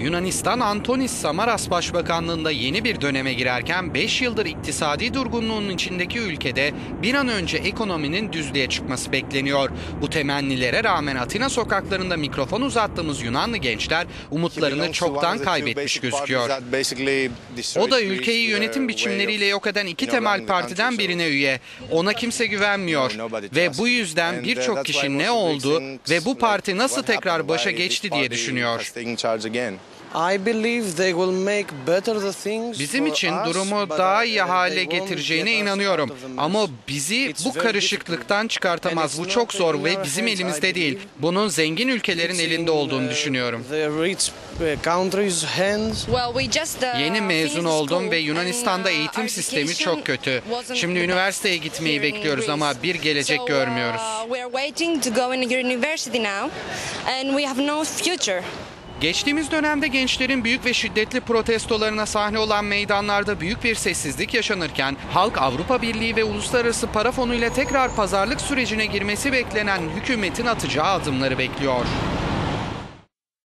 Yunanistan Antonis Samaras Başbakanlığında yeni bir döneme girerken 5 yıldır iktisadi durgunluğun içindeki ülkede bir an önce ekonominin düzlüğe çıkması bekleniyor. Bu temennilere rağmen Atina sokaklarında mikrofon uzattığımız Yunanlı gençler umutlarını çoktan kaybetmiş gözüküyor. O da ülkeyi yönetim biçimleriyle yok eden iki temel partiden birine üye. Ona kimse güvenmiyor ve bu yüzden birçok kişi ne oldu ve bu parti nasıl tekrar başa geçti diye düşünüyor. Bizim için durumu daha iyi hale getireceğine inanıyorum. Ama bizi bu karışıklıktan çıkartamaz. Bu çok zor ve bizim elimizde değil. Bunun zengin ülkelerin elinde olduğunu düşünüyorum. Yeni mezun oldum ve Yunanistan'da eğitim sistemi çok kötü. Şimdi üniversiteye gitmeyi bekliyoruz ama bir gelecek görmüyoruz. Geçtiğimiz dönemde gençlerin büyük ve şiddetli protestolarına sahne olan meydanlarda büyük bir sessizlik yaşanırken halk Avrupa Birliği ve Uluslararası Para Fonu ile tekrar pazarlık sürecine girmesi beklenen hükümetin atacağı adımları bekliyor.